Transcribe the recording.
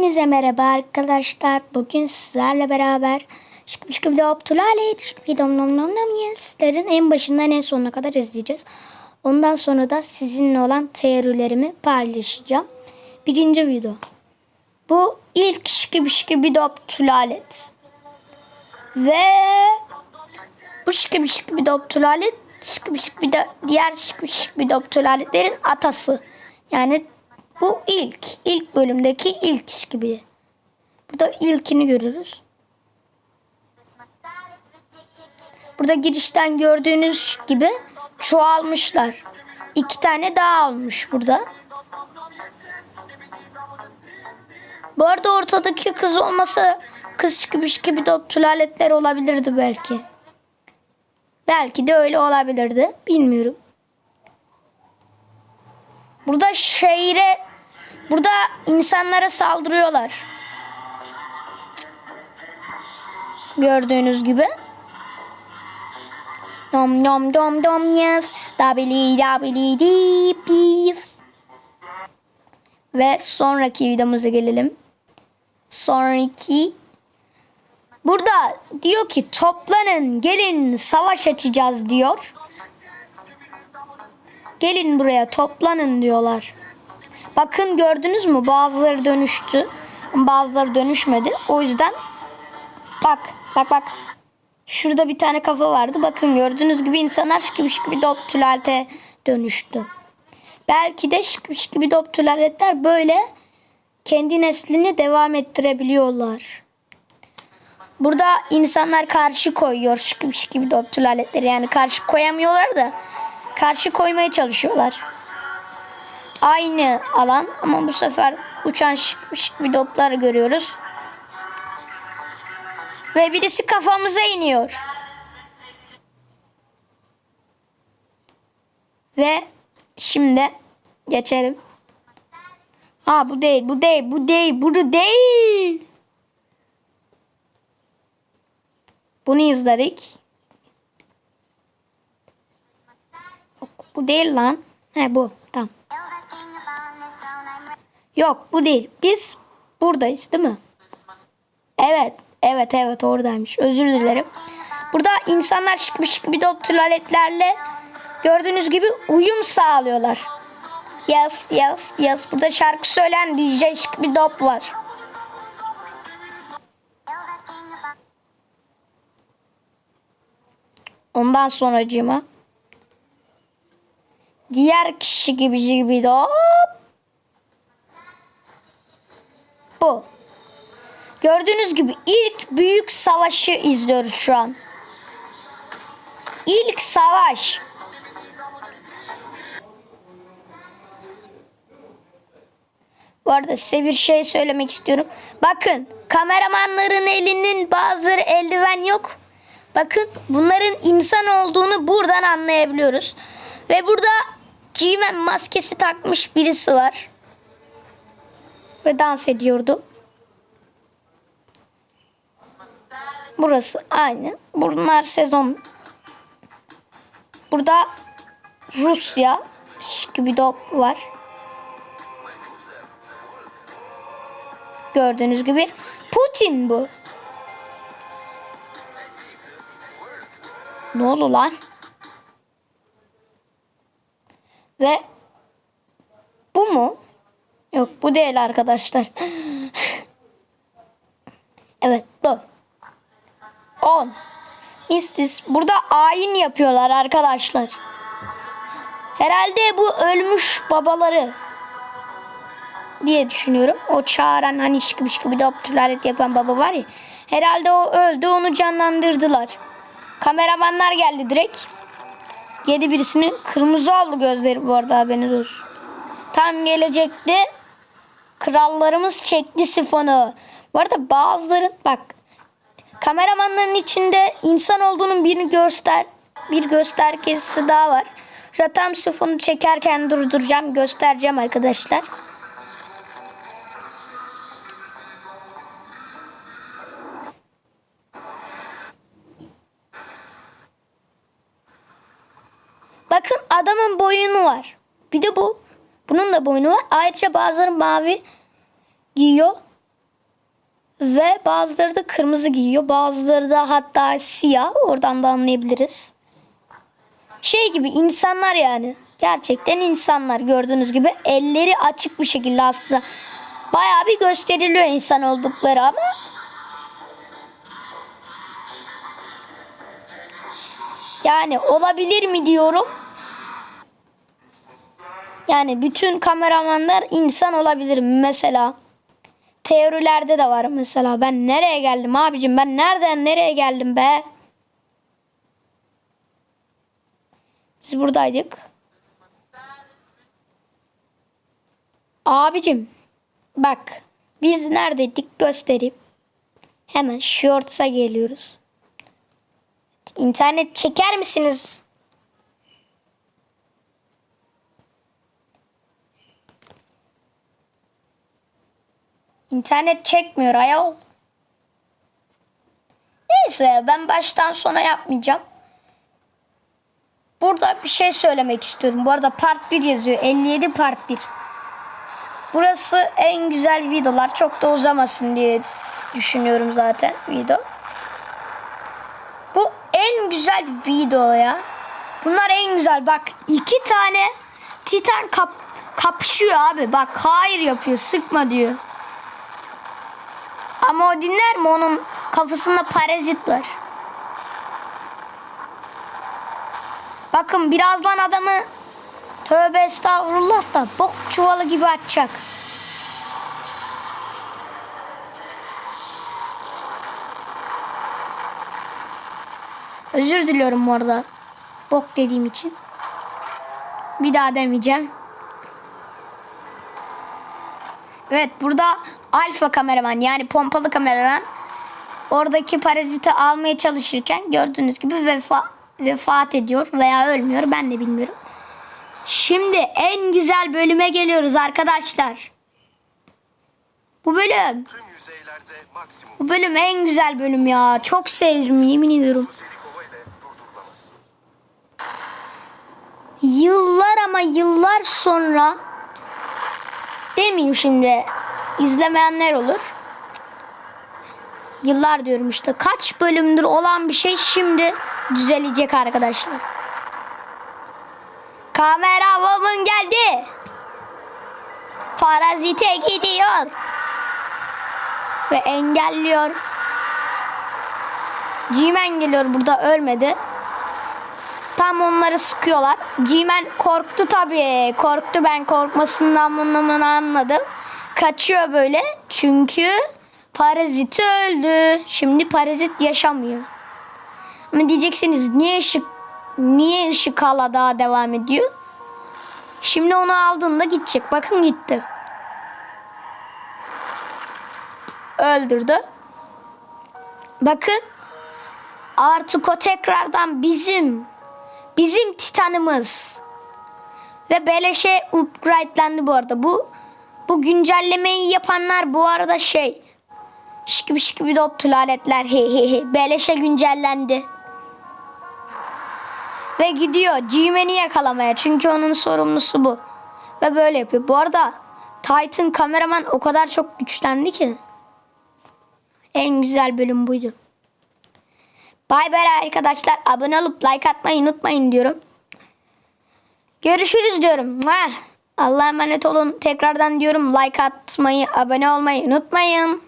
Hepinize merhaba arkadaşlar. Bugün sizlerle beraber şıkı şıkı bir de bir dom dom dom dom sizlerin en başından en sonuna kadar izleyeceğiz. Ondan sonra da sizinle olan teorilerimi paylaşacağım. Birinci video. Bu ilk şıkı bir şıkı bir de Abdülhalet. Ve bu şıkı bir şıkı bir de Abdülhalet şıkı bir şıkı bir de diğer şıkı bir şıkı bir de Abdülhaletlerin atası. Yani bu ilk. ilk bölümdeki ilk iş gibi. Burada ilkini görürüz. Burada girişten gördüğünüz gibi çoğalmışlar. İki tane daha almış burada. Bu arada ortadaki kız olmasa kız gibi gibi de tulaletler olabilirdi belki. Belki de öyle olabilirdi. Bilmiyorum. Burada şehre burada insanlara saldırıyorlar. Gördüğünüz gibi. Nom nom dom dom yes. Dabili dabili di peace. Ve sonraki videomuza gelelim. Sonraki Burada diyor ki toplanın gelin savaş açacağız diyor. Gelin buraya toplanın diyorlar. Bakın gördünüz mü bazıları dönüştü. Bazıları dönüşmedi. O yüzden bak bak bak. Şurada bir tane kafa vardı. Bakın gördüğünüz gibi insanlar şıkı şıkı dop tülalete dönüştü. Belki de şıkı şıkı dop tülaletler böyle kendi neslini devam ettirebiliyorlar. Burada insanlar karşı koyuyor şıkı şıkı dop tülaletleri. Yani karşı koyamıyorlar da karşı koymaya çalışıyorlar. Aynı alan ama bu sefer uçan şık şık bir dopları görüyoruz. Ve birisi kafamıza iniyor. Ve şimdi geçelim. Ha bu değil, bu değil, bu değil, bu değil. Bunu izledik. Bu değil lan. He bu. Tamam. Yok bu değil. Biz buradayız değil mi? Evet. Evet evet oradaymış. Özür dilerim. Burada insanlar şık bir şık de tuvaletlerle gördüğünüz gibi uyum sağlıyorlar. Yes yes yes. Burada şarkı söyleyen DJ şık bir dop var. Ondan sonracığıma diğer kişi gibi gibi de Bu. Gördüğünüz gibi ilk büyük savaşı izliyoruz şu an. İlk savaş. Bu arada size bir şey söylemek istiyorum. Bakın kameramanların elinin bazıları eldiven yok. Bakın bunların insan olduğunu buradan anlayabiliyoruz. Ve burada G-Man maskesi takmış birisi var. Ve dans ediyordu. Burası aynı. Bunlar sezon. Burada Rusya gibi dop var. Gördüğünüz gibi Putin bu. Ne oldu lan? Ve? Yok bu değil arkadaşlar. evet bu. 10. Mistis. Burada ayin yapıyorlar arkadaşlar. Herhalde bu ölmüş babaları diye düşünüyorum. O çağıran hani şıkı şıkı bir de optülalet yapan baba var ya. Herhalde o öldü onu canlandırdılar. Kameramanlar geldi direkt. Yedi birisinin kırmızı oldu gözleri bu arada haberiniz olsun. Tam gelecekti. Krallarımız çekti sifonu. Bu arada bazıların bak kameramanların içinde insan olduğunun birini göster bir göstergesi daha var. Zaten sifonu çekerken durduracağım göstereceğim arkadaşlar. Bakın adamın boyunu var. Bir de bu. Bunun da boynu var. Ayrıca bazıları mavi giyiyor. Ve bazıları da kırmızı giyiyor. Bazıları da hatta siyah. Oradan da anlayabiliriz. Şey gibi insanlar yani. Gerçekten insanlar gördüğünüz gibi. Elleri açık bir şekilde aslında. Bayağı bir gösteriliyor insan oldukları ama. Yani olabilir mi diyorum. Yani bütün kameramanlar insan olabilir mesela. Teorilerde de var mesela. Ben nereye geldim abicim? Ben nereden nereye geldim be? Biz buradaydık. Abicim bak biz neredeydik göstereyim. Hemen shorts'a geliyoruz. İnternet çeker misiniz? İnternet çekmiyor ayol. Neyse ben baştan sona yapmayacağım. Burada bir şey söylemek istiyorum. Bu arada part 1 yazıyor. 57 part 1. Burası en güzel videolar. Çok da uzamasın diye düşünüyorum zaten video. Bu en güzel video ya. Bunlar en güzel. Bak iki tane Titan kap kapışıyor abi. Bak hayır yapıyor. Sıkma diyor. Ama o dinler mi? Onun kafasında parazit var. Bakın birazdan adamı tövbe estağfurullah da bok çuvalı gibi atacak. Özür diliyorum bu arada. Bok dediğim için. Bir daha demeyeceğim. Evet burada alfa kameraman yani pompalı kameraman oradaki paraziti almaya çalışırken gördüğünüz gibi vefa, vefat ediyor veya ölmüyor ben de bilmiyorum. Şimdi en güzel bölüme geliyoruz arkadaşlar. Bu bölüm bu bölüm en güzel bölüm ya. Çok sevdim yemin ediyorum. Yıllar ama yıllar sonra demeyeyim şimdi izlemeyenler olur. Yıllar diyorum işte kaç bölümdür olan bir şey şimdi düzelecek arkadaşlar. Kamera woman geldi. Parazite gidiyor. Ve engelliyor. G-Man geliyor burada ölmedi. Tam onları sıkıyorlar. Cimen korktu tabii. Korktu ben korkmasından bunun anladım. Kaçıyor böyle. Çünkü paraziti öldü. Şimdi parazit yaşamıyor. Ama diyeceksiniz niye ışık niye ışık hala daha devam ediyor? Şimdi onu aldığında gidecek. Bakın gitti. Öldürdü. Bakın. Artık o tekrardan bizim Bizim Titan'ımız. Ve beleşe upgrade'lendi bu arada. Bu bu güncellemeyi yapanlar bu arada şey şıkı şıkı dop tulaletler he he he. Beleşe güncellendi. Ve gidiyor G-Man'i yakalamaya. Çünkü onun sorumlusu bu. Ve böyle yapıyor. Bu arada Titan kameraman o kadar çok güçlendi ki. En güzel bölüm buydu. Bay bay arkadaşlar. Abone olup like atmayı unutmayın diyorum. Görüşürüz diyorum. Allah'a emanet olun. Tekrardan diyorum like atmayı, abone olmayı unutmayın.